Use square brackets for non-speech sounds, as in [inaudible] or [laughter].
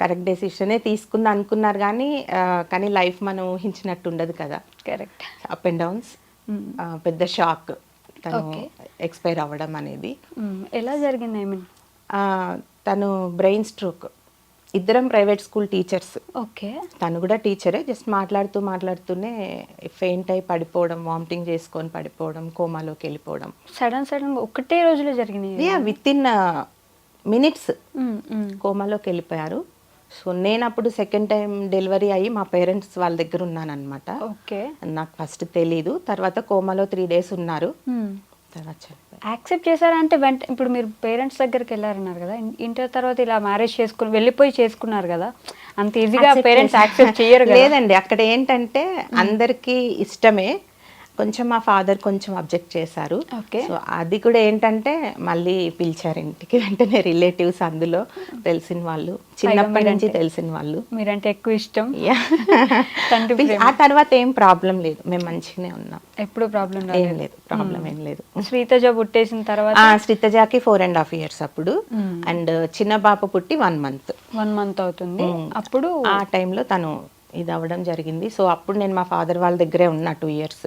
Correct డెసిషనే తీసుకుంది అనుకున్నారు కానీ కానీ లైఫ్ మనం ఊహించినట్టు ఉండదు కదా. కరెక్ట్. అప్ అండ్ డౌన్స్ పెద్ద షాక్ తను. ఎక్స్పైర్ అవ్వడం అనేది. ఎలా జరిగింది ఐ మీన్? తను బ్రెయిన్ స్ట్రోక్ ఇద్దరం ప్రైవేట్ స్కూల్ టీచర్స్ ఓకే. తను కూడా టీచరే జస్ట్ మాట్లాడుతూ మాట్లాడుతూనే ఫెయింట్ అయి పడిపోవడం వామిటింగ్ చేసుకొని పడిపోవడం కోమాలోకి వెళ్ళిపోవడం. సడన్ సడన్ ఒకటే రోజులో జరిగినాయి విత్ ఇన్ మినిట్స్. కోమాలోకి వెళ్ళిపోయారు. సో నేను అప్పుడు సెకండ్ టైం డెలివరీ అయ్యి మా పేరెంట్స్ వాళ్ళ దగ్గర ఉన్నానన్నమాట. ఓకే. నాకు ఫస్ట్ తెలీదు. తర్వాత కోమాలో త్రీ డేస్ ఉన్నారు. తర్వాత. యాక్సెప్ట్ చేశారా అంటే వెంట ఇప్పుడు మీరు పేరెంట్స్ దగ్గరికి వెళ్ళారన్నారు కదా ఇంటర్ తర్వాత ఇలా మ్యారేజ్ చేసుకుని వెళ్ళిపోయి చేసుకున్నారు కదా అంత ఈజీగా పేరెంట్స్ యాక్సెప్ట్ చేయరు లేదండి అక్కడ ఏంటంటే అందరికీ ఇష్టమే. కొంచెం మా ఫాదర్ కొంచెం అబ్జెక్ట్ చేశారు. సో అది కూడా ఏంటంటే మళ్ళీ పిలిచారు ఇంటికి వెంటనే రిలేటివ్స్ అందులో తెలిసిన వాళ్ళు. చిన్నప్పటి నుంచి తెలిసిన వాళ్ళు. మీరంటే ఎక్కువ ఇష్టం. [laughs] ఆ తర్వాత ఏం ప్రాబ్లం లేదు. మేము మంచిగానే ఉన్నాం. ఎప్పుడు ప్రాబ్లం ఏం లేదు. ప్రాబ్లం ఏం లేదు. శ్రీతజ పుట్టేసిన తర్వాత? శ్రీతజాకి ఫోర్ అండ్ హాఫ్ ఇయర్స్ అప్పుడు. అండ్ చిన్న పాప పుట్టి వన్ మంత్ వన్ మంత్ అవుతుంది. అప్పుడు? ఆ టైంలో తను ఇది అవ్వడం జరిగింది. సో అప్పుడు నేను మా ఫాదర్ వాళ్ళ దగ్గరే ఉన్నా టూ ఇయర్స్